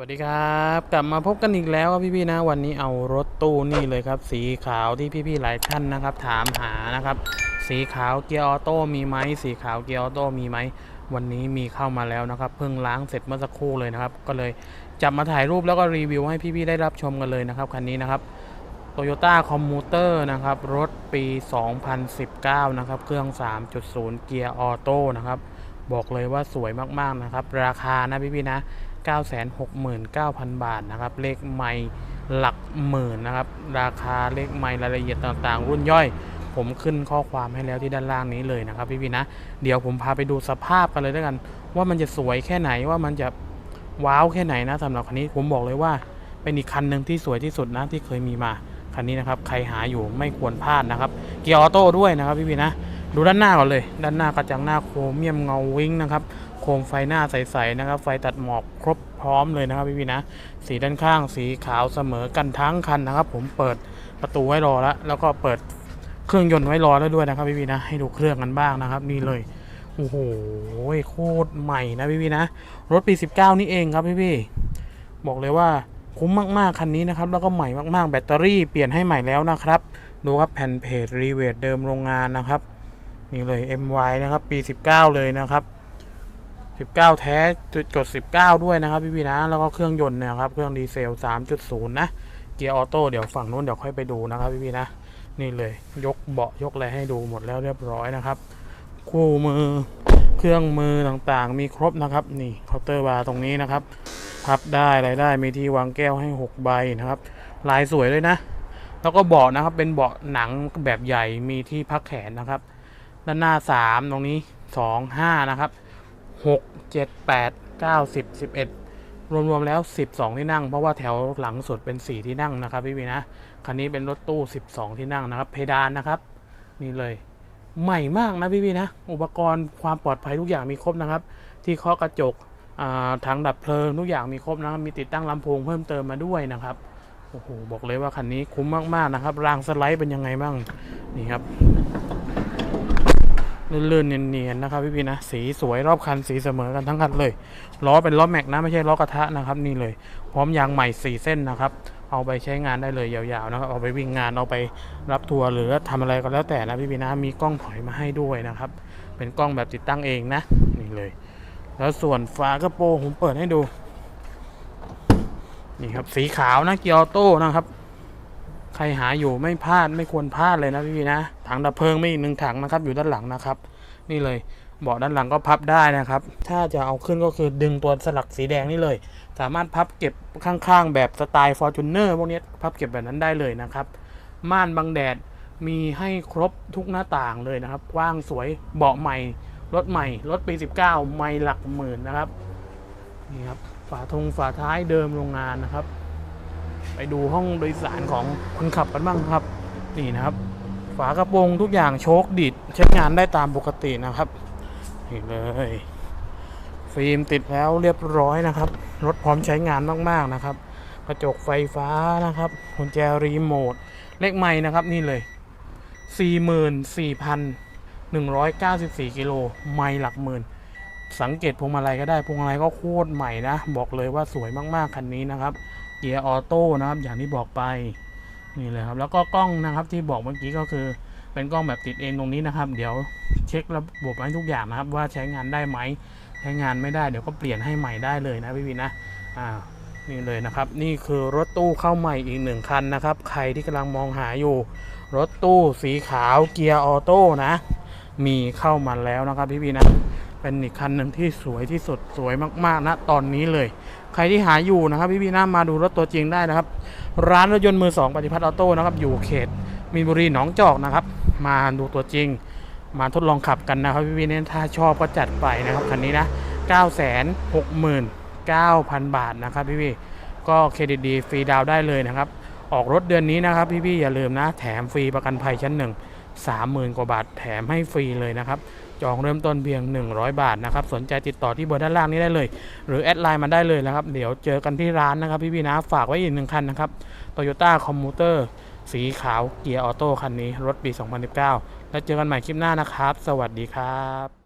วัสดีครับ กลับมาพบกันอีกแล้วครับพี่ๆนะ วันนี้เอารถตู้นี่เลยครับ สีขาวที่พี่ๆหลายท่านนะครับ ถามหานะครับ สีขาวเกียร์ออโต้มีไหมสีขาวเกียร์ออโต้มีไหมวันนี้มีเข้ามาแล้วนะครับ เพิ่งล้างเสร็จเมื่อสักครู่เลยนะครับ ก็เลยจับมาถ่ายรูปแล้วก็รีวิวให้พี่ๆได้รับชมกันเลยนะครับคันนี้นะครับ Toyota Commuter นะครับรถปี 2019 นะครับ เครื่อง 3.0 เกียร์ออโต้นะครับ บอกเลยว่าสวยมากๆนะครับ ราคานะพี่ๆนะ969,000 บาทนะครับ เลขไม่หลักหมื่นนะครับ ราคาเลขไม่รายละเอียดต่างๆ รุ่นย่อย ผมขึ้นข้อความให้แล้วที่ด้านล่างนี้เลยนะครับพี่ๆนะ เดี๋ยวผมพาไปดูสภาพกันเลยด้วยกัน ว่ามันจะสวยแค่ไหนว่ามันจะว้าวแค่ไหนนะสำหรับคันนี้ผมบอกเลยว่าเป็นอีกคันหนึ่งที่สวยที่สุดนะที่เคยมีมาคันนี้นะครับใครหาอยู่ไม่ควรพลาดนะครับ เกียร์ออโต้ด้วยนะครับพี่ๆนะ ดูด้านหน้าก่อนเลย ด้านหน้ากระจังหน้าโครเมียมเงาวิ้งนะครับ โคมไฟหน้าใสๆนะครับ ไฟตัดหมอกครบพร้อมเลยนะครับพี่ๆนะ สีด้านข้างสีขาวเสมอกันทั้งคันนะครับ ผมเปิดประตูไว้รอแล้ว แล้วก็เปิดเครื่องยนต์ไว้รอแล้วด้วยนะครับพี่ๆนะ ให้ดูเครื่องกันบ้างนะครับ นี่เลย โอ้โหโคตรใหม่นะพี่ๆนะ รถปี 19 นี่เองครับพี่ๆบอกเลยว่าคุ้มมาก ๆ คันนี้นะครับ แล้วก็ใหม่มาก ๆ แบตเตอรี่เปลี่ยนให้ใหม่แล้วนะครับ ดูครับแผ่นเพจรีเวทเดิมโรงงานนะครับ นี่เลย MY นะครับ ปี 19 เลยนะครับ 19 แท้จุดจด19 ด้วยนะครับพี่พี่นะ แล้วก็เครื่องยนต์นะครับ เครื่องดีเซล 3.0 นะ เกียร์ออโต้เดี๋ยวฝั่งนู้นเดี๋ยวค่อยไปดูนะครับพี่พี่นะ นี่เลยยกเบาะยกอะไรให้ดูหมดแล้วเรียบร้อยนะครับ คู่มือเครื่องมือต่างๆ มีครบนะครับ นี่เคาน์เตอร์บาร์ตรงนี้นะครับ พับได้อะไรได้มีที่วางแก้วให้ 6 ใบนะครับ ลายสวยเลยนะ แล้วก็เบาะนะครับเป็นเบาะหนังแบบใหญ่มีที่พักแขนนะครับ ด้านหน้า 3 ตรงนี้ 2 5 นะครับ 6 7 8 9 10 11 รวม ๆ แล้ว 12 ที่นั่ง เพราะว่าแถวหลังสุดเป็น 4 ที่นั่งนะครับพี่วีนะ คันนี้เป็นรถตู้ 12 ที่นั่งนะครับ เพดานนะครับ นี่เลยใหม่มากนะพี่วีนะ อุปกรณ์ความปลอดภัยทุกอย่างมีครบนะครับ ที่เคาะกระจกอ่าถังดับเพลิงทุกอย่างมีครบนะครับ มีติดตั้งลำโพงเพิ่มเติมมาด้วยนะครับโอ้โหบอกเลยว่าคันนี้คุ้มมากๆนะครับ รางสไลด์เป็นยังไงบ้างนี่ครับ ลื่นๆเนียนๆนะครับพี่พี่นะสีสวยรอบคันสีเสมอกันทั้งคันเลยล้อเป็นล้อแม็กนะไม่ใช่ล้อกระทะนะครับนี่เลย พร้อมยางใหม่สี่เส้นนะครับ เอาไปใช้งานได้เลยยาวๆนะครับเอาไปวิ่งงานเอาไปรับทัวร์หรือทำอะไรก็แล้วแต่นะพี่พี่นะมีกล้องถอยมาให้ด้วยนะครับ เป็นกล้องแบบติดตั้งเองนะนี่เลย แล้วส่วนฝากระโปรงผมเปิดให้ดูนี่ครับสีขาวนะเกียร์ออโต้นะครับ ใครหาอยู่ไม่พลาดไม่ควรพลาดเลยนะพี่ๆนะ ถังดับเพลิงไม่อีกหนึ่งถังนะครับ อยู่ด้านหลังนะครับ นี่เลยเบาะด้านหลังก็พับได้นะครับ ถ้าจะเอาขึ้นก็คือดึงตัวสลักสีแดงนี่เลย สามารถพับเก็บข้างๆ แบบสไตล์ Fortuner พวกนี้พับเก็บแบบนั้นได้เลยนะครับ ม่านบังแดดมีให้ครบทุกหน้าต่างเลยนะครับกว้างสวยเบาะใหม่ รถใหม่ รถปี 19ไม่หลักหมื่นนะครับ นี่ครับ ฝาทงฝาท้ายเดิมโรงงานนะครับ ไปดูห้องโดยสารของคนขับกันบ้างครับ นี่นะครับ ฝากระโปรงทุกอย่างโชคดิดใช้งานได้ตามปกตินะครับนี่เลยฟิล์มติดแล้วเรียบร้อยนะครับ รถพร้อมใช้งานมากๆนะครับ กระจกไฟฟ้านะครับกุญแจรีโมทเลขใหม่นะครับนี่เลย 44,194กิโลไม่หลักหมื่น สังเกตพวงมาลัยก็ได้พวงมาลัยก็โคตรใหม่นะ บอกเลยว่าสวยมากๆคันนี้นะครับ เกียร์ออโต้นะครับ อย่างที่บอกไป นี่เลยครับแล้วก็กล้องนะครับที่บอกเมื่อกี้ก็คือเป็นกล้องแบบติดเองตรงนี้นะครับ เดี๋ยวเช็คระบบให้ทุกอย่างนะครับ ว่าใช้งานได้ไหมใช้งานไม่ได้เดี๋ยวก็เปลี่ยนให้ใหม่ได้เลยนะพี่วินนะอ่านี่เลยนะครับ นี่คือรถตู้เข้าใหม่อีกหนึ่งคันนะครับ ใครที่กำลังมองหาอยู่ รถตู้สีขาวเกียร์ออโต้นะ มีเข้ามาแล้วนะครับพี่วินนะ เป็นอีกคันหนึ่งที่สวยที่สุดสวยมากๆนะตอนนี้เลย ใครที่หาอยู่นะครับพี่พี่ๆนะมาดูรถตัวจริงได้นะครับ ร้านรถยนต์มือสองปฏิพัฒน์ออโต้นะครับอยู่เขตมีนบุรีหนองจอกนะครับ มาดูตัวจริง มาทดลองขับกันนะครับพี่พี่ๆเนี่ยถ้าชอบก็จัดไปนะครับคันนี้นะ9 6 9 0 0 0 บาทนะครับพี่พี่ๆก็เครดิตดีฟรีดาวได้เลยนะครับ ออกรถเดือนนี้นะครับพี่พี่ๆอย่าลืมนะ แถมฟรีประกันภัยชั้นหนึ่ง30,000 กว่าบาทแถมให้ฟรีเลยนะครับ จองเริ่มต้นเพียง 100 บาทนะครับ สนใจติดต่อที่เบอร์ด้านล่างนี้ได้เลย หรือแอดไลน์มาได้เลยนะครับ เดี๋ยวเจอกันที่ร้านนะครับ พี่ๆนะ ฝากไว้อีกหนึ่งคันนะครับ Toyota Commuter สีขาวเกียร์ออโต้คันนี้ รถปี 2019 แล้วเจอกันใหม่คลิปหน้านะครับ สวัสดีครับ